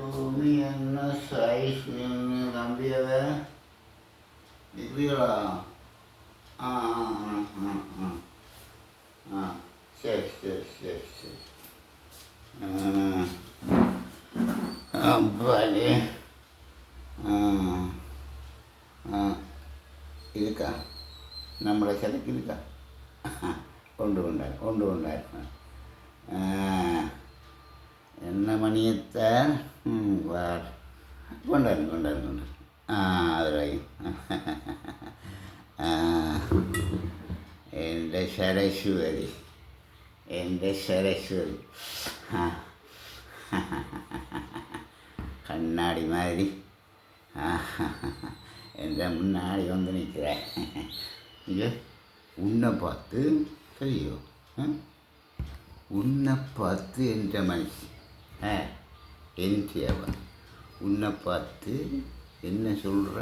ಭೂಮಿಯನ್ನು ಸಾಯಿಸಿ ನಂಬಿಯವ ಇದ್ದೀರಾ ಹಾಂ ಹಾಂ ಹಾಂ ಹಾಂ ಹಾಂ ಸರಿ ಸರಿ ಸರಿ ಸರಿ ಹಬ್ಬಾಡಿ ಹಾಂ ಹಾಂ ಇದಕ್ಕ നമ്മുടെ ചിലക്കിരിക്കാം കൊണ്ടുകൊണ്ടായിരുന്നു കൊണ്ടുകൊണ്ടായിരുന്നു என்ன மணியத்தை ம் வார் கொண்டாரு கொண்டாரு கொண்டாரு ஆ அது வை ആ, എൻ്റെ സരസ്വതി എൻ്റെ സരസ്വതി ആ. கண்ணாடி மாதிரி எந்த முன்னாடி வந்து நிற்கிறேன் இது உன்னை பார்த்து ஐயோ ஆ? உன்னை பார்த்து என்ற மனுஷி ஆ என் தேவை உன்னை பார்த்து என்ன சொல்கிற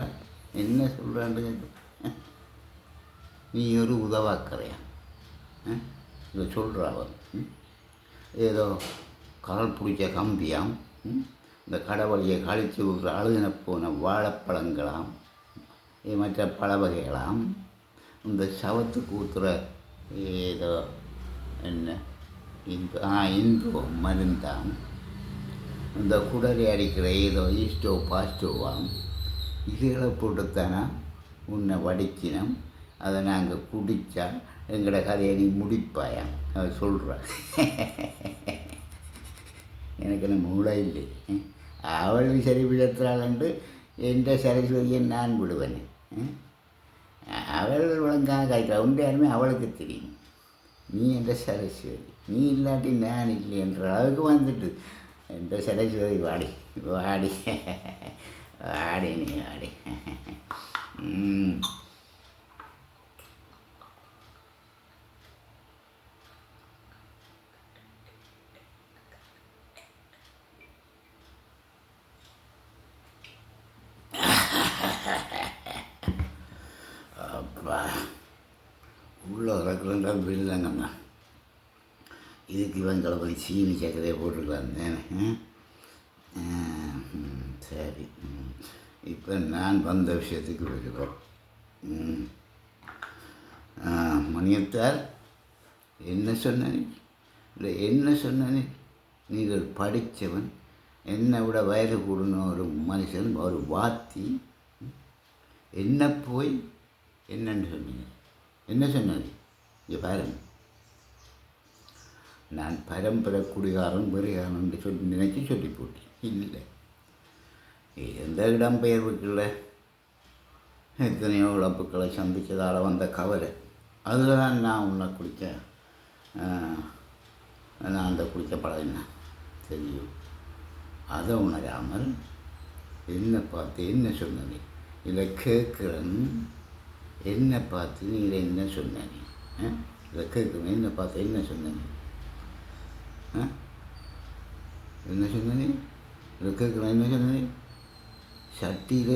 என்ன சொல்கிறான்னு நீ ஒரு உதவாக்கறையா இதை சொல்கிறா அவன். ஏதோ கால் பிடிச்ச கம்பியாம் ம்? இந்த கடவுளையை கழித்து விடுற அழுகின போன வாழைப்பழங்களாம் இது மற்ற பழ வகைகளாம் இந்த சவத்துக்கு கூத்துற ஏதோ என்ன இன்ப ஆ இன்பம் மருந்தாம். இந்த குடலை அடிக்கிற ஏதோ ஈஸ்டோ பாஸ்டோவாம் இதுகளை போட்டுத்தானா? உன்னை வடிக்கினோம் அதை நாங்கள் குடித்தா எங்களோட கதையை நீ முடிப்பாயாம் அதை சொல்கிறேன் எனக்கு என்ன மூளை இல்லை. அவள் சரி விழத்துறாள் எந்த சரஸ்வதியை நான் விடுவேன். அவள் ஒழுங்காக காய்க்கிறா உண்டு யாருமே அவளுக்கு தெரியும். நீ என்ற சரஸ்வதி நீ இல்லாட்டி நான் இல்லை என்ற அளவுக்கு வந்துட்டு இந்த சிலை சரஸ்வதி வாடி வாடி வாடி நீ வாடி அப்பா உள்ள இறக்குறா வில்லங்கண்ணா இதுக்கு இவன் கிளம்பி சீனி சக்கரையை போட்டிருக்கலாம் தானே சரி இப்போ நான் வந்த விஷயத்துக்கு வருகிறோம் ம். மணியத்தார் என்ன சொன்னனே இல்லை என்ன சொன்னனே நீங்கள் படித்தவன் என்னை விட வயது கூடின ஒரு மனுஷன் ஒரு வாத்தி. என்ன போய் என்னன்னு சொன்னீங்க? என்ன சொன்னது இங்கே பாருங்கள் நான் பரம்பரை குடிகாரன் பெரியாரன் என்று சொல்லி நினைச்சு சொல்லி போட்டி. இல்லை. எந்த இடம்பெயர்வுக்குள்ள எத்தனையோ இழப்புக்களை சந்தித்ததால் வந்த கவலை. அதில் தான் நான் உன்னை குடிக்க நான் அந்த குடிக்க பழகினேன் தெரியும். அதை உணராமல் என்ன பார்த்து என்ன சொன்னது இதை கேட்குறன். என்ன பார்த்து நீ இதை என்ன சொன்னீங்க இதை கேட்குறேன். என்ன பார்த்து என்ன சொன்னேன் ஆ? என்ன சொன்னீங்க இதை கேட்குறேன் என்ன சொன்னீங்க சட்டியில்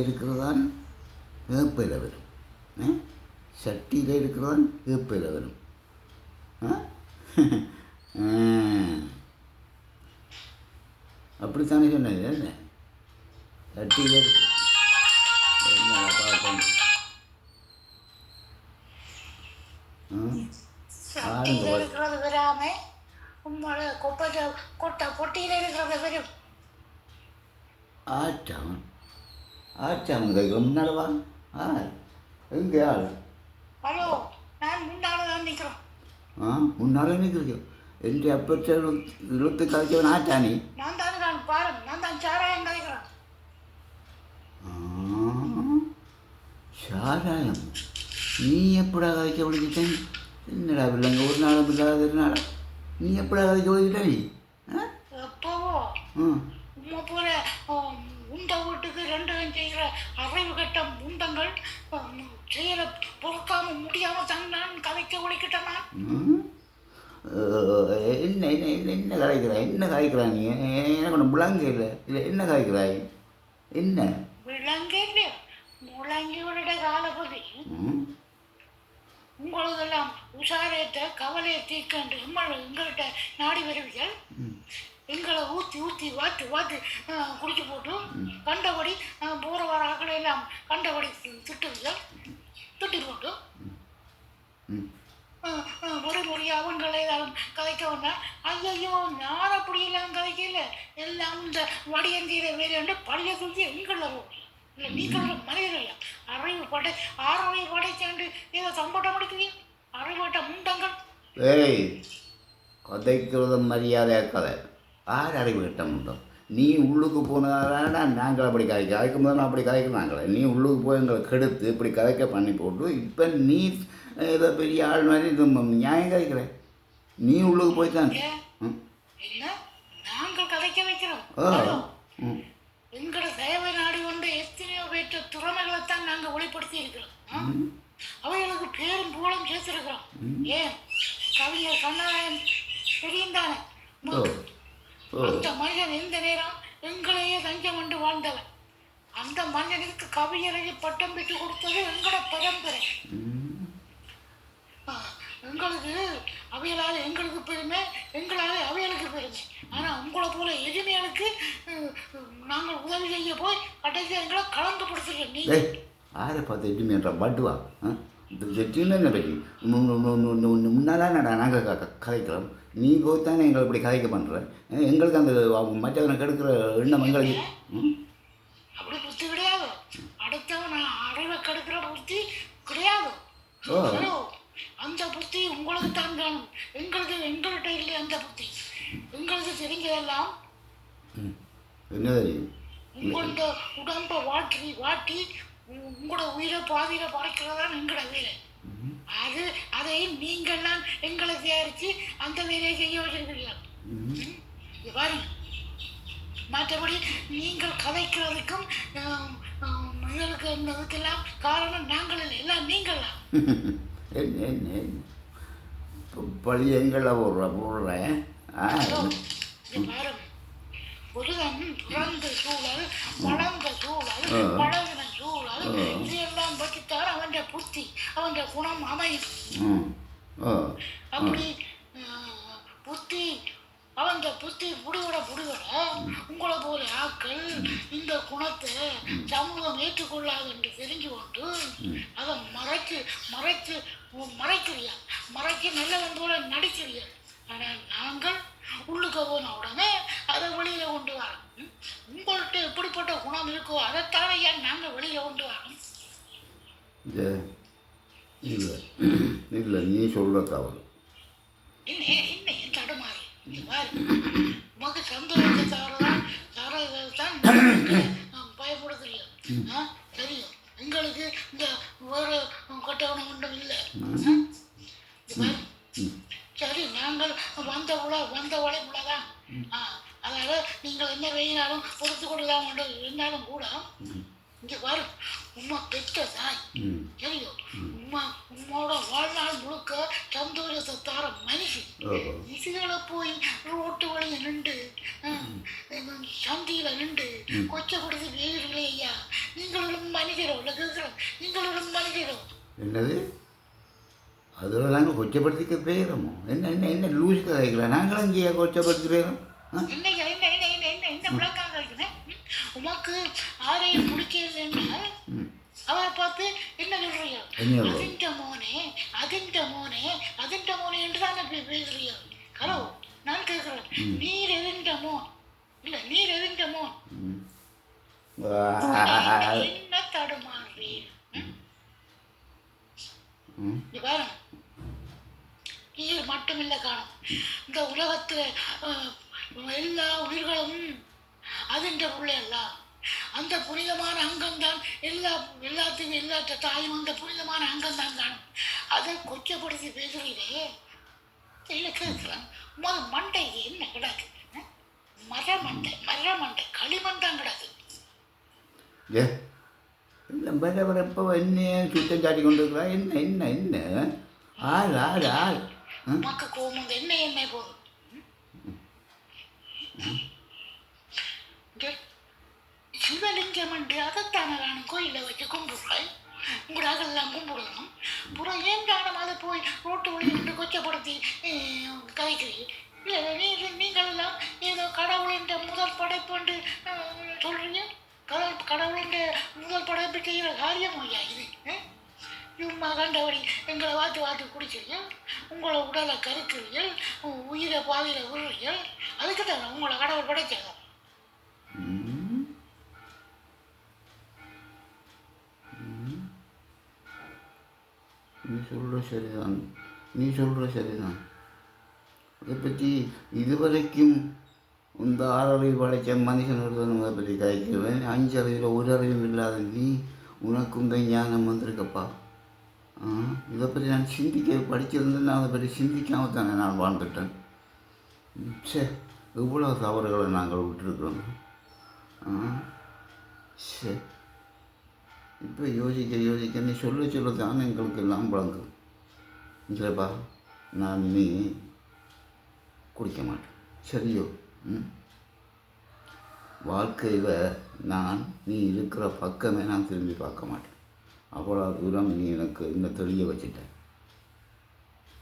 இருக்கிறதான் வேப்பையில் வரும் ஆ? சட்டியில் இருக்கிறதான் வேப்பையில் வரும் ஆ? ஆ. அப்படித்தானே சொன்னது என்ன சட்டியில் இருக்கு என்ன பார்ப்போம் ம் சட்டியில் இருக்கிறது வராம உம்மோட கொப்பை கொட்டை பொட்டியில் இருக்கிறது வரும் ஆச்சாம் ஆச்சாம் கைக்கு முன்னாடி வா ஆள் எங்கே ஆள் ஹலோ நான் முன்னால தான் நிற்கிறோம் ஆ முன்னாலே நிற்கிறீங்க എൻ്റെ അപ്പച്ച ഇളുത്ത് കളിച്ചവൻ ആറ്റാനി நான் தானே நான் பாரு நான் தான் சாராயம் கலைக்கிறேன் ഷാരായം നീ എപ്പോഴാ കളിച്ച വിളിച്ചിട്ടേ എന്നടാ പിള്ളങ്ങ ഒരു നാളും പിള്ളാതെ ഒരു നാളെ നീ എപ്പോഴാ കളിച്ച വിളിച്ചിട്ടേ നീ ആ எப்போவோ ആ உம்மை போல ஆம், உண்ட வீட்டுக்கு ரெண்டு செய்கிற அறிவு கட்ட முண்டங்கள் ஆம், செயல பொறுக்காம முடியாம தான் நான் கதைக்க ஒழிக்கிட்டேன் நான் ம். ഏഹ്, என்ன என்ன என்ன என்ன கலைக்கிறாய் என்ன கலைக்கிறாய் நீ எனக்கு ஒன்று விளங்க இல்லை இல்லை என்ன கலைக்கிறாய் என்ன விளங்க இல்லையா முழங்கியோட காலபதி ம் உங்களதெல்லாம் உஷாரேத்த கவலையை தீர்க்கண்டு எம்மல் எங்கள்கிட்ட நாடி வருவீர்கள். எங்களை ஊற்றி ஊற்றி வாத்து வாத்து குடிச்சு போட்டு கண்டபடி போற வர ஆக்களை எல்லாம் கண்டபடி திட்டுவீங்க திட்டி போட்டு? ஒரு முறை அவங்களை எல்லாம் கதைக்க வந்தா ஐயோ நான் அப்படியெல்லாம் கதைக்கல? எல்லாம் இந்த வடியந்திர வேறு பழைய தூக்கி எங்களை இல்லை நீ சொல்ற மனிதர் இல்லை அறிவு படை ஆறறிவு படைச்சாண்டு ஏதோ சம்பட்டம் அடிக்கிறீங்க அறிவட்ட முண்டங்கள்? ஏய் கதைக்கிறத மரியாதையாக கதை. யார் அறிவு கிட்டம் உண்டோ நீ உள்ளுக்கு போனதாடா நாங்கள் அப்படி கதைக்க கதைக்கும் போது நான் அப்படி கதைக்க நாங்களே நீ உள்ளுக்கு போய் எங்களை கெடுத்து இப்படி கதைக்க பண்ணி போட்டு இப்போ நீ ஏதோ பெரிய ஆள் மாதிரி இது நியாயம் கதைக்கிற. நீ உள்ளுக்கு போய் தான் நாங்கள் கதைக்க வைக்கிறோம். எங்களோட தேவை திறமைகளைத்தான் நாங்கள் வெளிப்படுத்தி இருக்கிறோம்? அவைகளுக்கு பேரும் புகழும் சேர்த்திருக்கிறோம். ஏன்? கவிஞர் கண்ணாயன் தெரியும் தானே ஓ ஓ. அந்த மனிதன் எந்த நேரம் எங்களையே தஞ்சம் கொண்டு வாழ்ந்தவன்? அந்த மனிதனுக்கு கவிஞரையை பட்டம் பெற்று கொடுத்தது எங்களோட பரம்பரை. எங்களுக்கு அவைகளால் எங்களுக்கு பெருமை எங்களால் அவைகளுக்கு பெருமை. ஆனால் உங்களை போல எளிமைகளுக்கு அஹ், நாங்கள் உதவி செய்ய போய் கடைசி எங்களை கலந்து கொடுத்துருக்கோம் நீ யாரை பார்த்து எட்டுமேன்றா பட்டுவா முன்னாலாம் நடா நாங்கள் க க- கதைக்கிறோம்? நீ போய்த்தானே எங்களை இப்படி கதைக்க பண்ணுற எங்களுக்கு அந்த மற்றவனை கெடுக்கிற எண்ணம் எங்களுக்கு. அப்படி புத்தி கிடையாது. அடுத்தவன் நான் அறிவை கெடுக்கிற புத்தி கிடையாது. ஓ. அந்த புத்தி உங்களுக்கு தான் காணும் எங்களுக்கு எங்கள்கிட்ட இல்லை அந்த புத்தி. எங்களுக்கு தெரிஞ்சதெல்லாம். என்ன தெரியும்? உங்களோட உடம்பை வாட்டி வாட்டி உங்களோட உயிரை பாதியில பறைக்கிறதா எங்களோட வேலை. அது அதை நீங்கள்லாம் எங்களை தயாரித்து அந்த வேலையை செய்ய வச்சிருக்கிறீர்கள் பாருங்க. மற்றபடி நீங்கள் கதைக்கிறதுக்கும் உங்களுக்கு இருந்ததுக்கெல்லாம் காரணம் நாங்கள் இல்லை. எல்லாம் நீங்கள் தான் என்ன என்ன என்ன இப்போ பழி எங்களை போடுற போடுறேன் ஆ புருகன் பிறந்த சூழல் வளர்ந்த சூழல். பழகின சூழல். இதையெல்லாம் பற்றித்தான் அவன் புத்தி அவன் குணம் அமையும். அப்படி புத்தி முடிவிட முடிவிட உங்களை போல ஆக்கள் இந்த குணத்தை சமூகம் ஏற்றுக்கொள்ளாது என்று தெரிஞ்சு கொண்டு அதை மறைச்சு மறைச்சு மறைக்கிறியா? மறைச்சு நல்லவன் போல நடிக்கிறியா? ஆனால் நாங்கள் உள்ளுக்க போன உடனே அதை வெளியில கொண்டு வரோம். உங்கள்கிட்ட எப்படிப்பட்ட குணம் இருக்கோ அதைத்தானே ஏன் நாங்கள் வெளியில கொண்டு வரோம்? இல்லை. இல்லை நீ சொல்கிற தவறு என்ன என்ன என் தடுமாறு இங்க பாரு உமக்கு சந்தோஷத்தை தவறுதான் தவறுதான் பயப்படுறதில்லை ஆ தெரியும் எங்களுக்கு இந்த வேறு கட்டவணம் ஒன்றும் இல்லை ஆ? சரி நாங்கள் வந்த உல வந்த உழைப்புல தான் ஆ அதனால நீங்கள் என்ன வெயினாலும் பொறுத்து கொள்ளலாம் என்று இருந்தாலும் கூட இங்கே பாரு உமா பெற்ற தாய் ம் தெரியும் உம்மோட வாழ்நாள் முழுக்க சந்தோஷத்தை தர மனுஷி ஓ இதுகளை போய் ரோட்டு வழியை நின்று சந்தியில நின்று கொச்சை கொடுத்து வேகிறீங்களே ஐயா. நீங்களும் மனிதரோ இல்லை கேட்குறோம் நீங்களும் மனிதரோ. என்னது? அதில் நாங்கள் கொச்சப்படுத்திக்க போயிடுறோமோ என்ன என்ன என்ன லூஸ் கதைக்கிறோம் நாங்களும் இங்கே கொச்சப்படுத்தி போயிடும் உமக்கு ஆரையும் பிடிக்கலன்னா அவரை பார்த்து என்ன சொல்றோம்? அதிண்ட மோனே அதிண்ட மோனே அதிண்ட மோனே என்று தான் பே- பேசுறீங்க. ஹலோ நான் கேட்கிறேன் நீர் எதிண்ட மோன். இல்ல நீர் எதிண்ட மோன். என்ன தடுமாறுறீர்? பாருங்க. நீர் மட்டுமில்லை காணும். இந்த உலகத்துல எல்லா உயிர்களும் அதிண்ட பிள்ளையல்ல அந்த புனிதமான அங்கம்தான். எல்லா எல்லாத்துக்கும் எல்லா தாயும் அந்த புனிதமான அங்கம்தான் காணும் அதை கொச்சப்படுத்தி பேசுறீரே இல்லை கேட்கலாம் உமது மண்டை என்ன அஹ்? மர மண்டை மர மண்டை களிமண் தான் ஏ? இல்லை இப்போ என்ன சுத்தம் சாட்டி கொண்டு இருக்கிறா என்ன என்ன என்ன? ஆள் ஆள் ஆள். கோபம் வந்து என்ன என்ன போதும் இங்க சிவலிங்கம் என்று நான் கோயிலில் வச்சு கும்பிடுறேன் உங்களோட அகெல்லாம் கும்பிடணும். அப்புறம் ஏன் காரணம் அதை போய் ரோட்டு வழி நின்று கொச்சப்படுத்தி அஹ், இல்லை நீங்கள் நீங்கள் எல்லாம் ஏதோ கடவுளின் முதல் படைப்பு என்று சொல்கிறீங்க கடவுள் கடவுளின் முதல் படைப்பு செய்கிற காரியம் ஐயா இது சும்மா கண்டபடி எங்களை வாத்து வாத்து குடிக்கிறீங்க? உங்களை உடலை கருக்கிறீர்கள்? உ- உயிரை பாதியில் விடுறீர்கள்? அதுக்கு தான் உங்களை கடவுள் படைச்சாங்க. நீ சொல்கிற சரிதான். நீ சொல்கிற சரிதான். அதை பற்றி இதுவரைக்கும் இந்த ஆறறிவு படைத்த மனுஷன் ஒருத்தன் அதை பற்றி கதைக்கிறவன். அஞ்சு அறிவில் ஒரு அறிவும் இல்லாத நீ உனக்கும் இந்த ஞானம் வந்திருக்கப்பா. இதை பற்றி நான் சிந்திக்க படிச்சிருந்தேன். நான் அதை பற்றி சிந்திக்காமல் தானே நான் வாழ்ந்துட்டேன். சே இவ்வளோ தவறுகளை நாங்கள் விட்டுருக்குறோம். ஆ? சே இப்போ யோசிக்க யோசிக்க நீ சொல்ல சொல்ல தான் எங்களுக்கு எல்லாம் பழங்கும் இல்லைப்பா நான் இனி குடிக்க மாட்டேன். சரியோ? ம்? வாழ்க்கையில் நான் நீ இருக்கிற பக்கமே நான் திரும்பி பார்க்க மாட்டேன். அவ்வளோ தூரம் நீ எனக்கு இன்னும் தெளிய வச்சுட்டேன்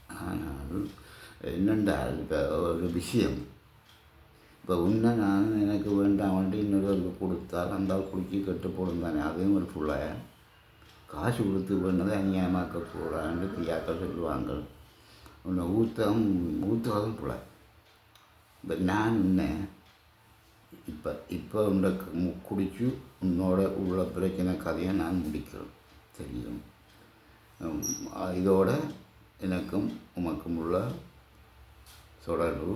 ஆனால் என்னென்றால் இப்போ ஒரு விஷயம். இப்போ உன்ன நான் எனக்கு வேண்டாம் வண்டி இன்னொருவருக்கு கொடுத்தால் அந்த ஆள் குடிச்சு கெட்டு போடும் தானே? அதுவும் ஒரு புள்ள. காசு கொடுத்து வேண்டதை அநியாயமாக்க போகிறான்னு பிரியாக்கள் சொல்லுவாங்க. உன்னை ஊத்தம் ஊற்றுவதும் பிள்ளை. இப்போ நான் உன்னை இப்போ இப்போ உன்னை குடிச்சு உன்னோட உள்ள பிரச்சனை கதையை நான் முடிக்கிறேன். தெரியும். இதோட எனக்கும் உமக்கும் உள்ள தொடர்பு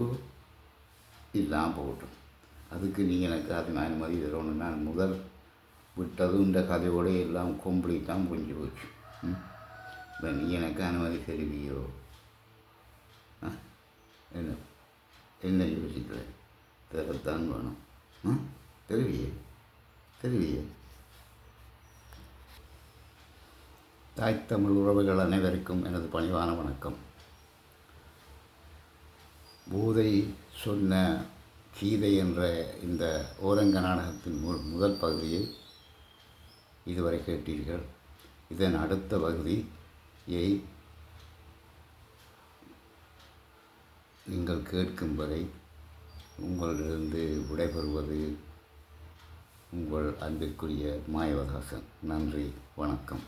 இல்லாமல் போகட்டும். அதுக்கு நீங்கள் எனக்கு அது நான் அனுமதி தரணும். நான் முதல் விட்டதும் இந்த கதையோட எல்லாம் கம்ப்ளீட்டாக முடிஞ்சு போச்சு. ம். இப்போ நீ எனக்கு அனுமதி தருவியோ என்ன? என்ன யோசிக்கல தரத்தான் வேணும். ஆ? தெரிவியே? தெரிவியே? தாய் தமிழ் உறவுகள் அனைவருக்கும் எனது பணிவான வணக்கம். பூதை சொன்ன கீதை என்ற இந்த ஓரங்க நாடகத்தின் மு முதல் பகுதியை இதுவரை கேட்டீர்கள். இதன் அடுத்த பகுதியை நீங்கள் கேட்கும் வரை உங்களிலிருந்து விடைபெறுவது உங்கள் அன்பிற்குரிய மாயவதாசன் நன்றி. வணக்கம்.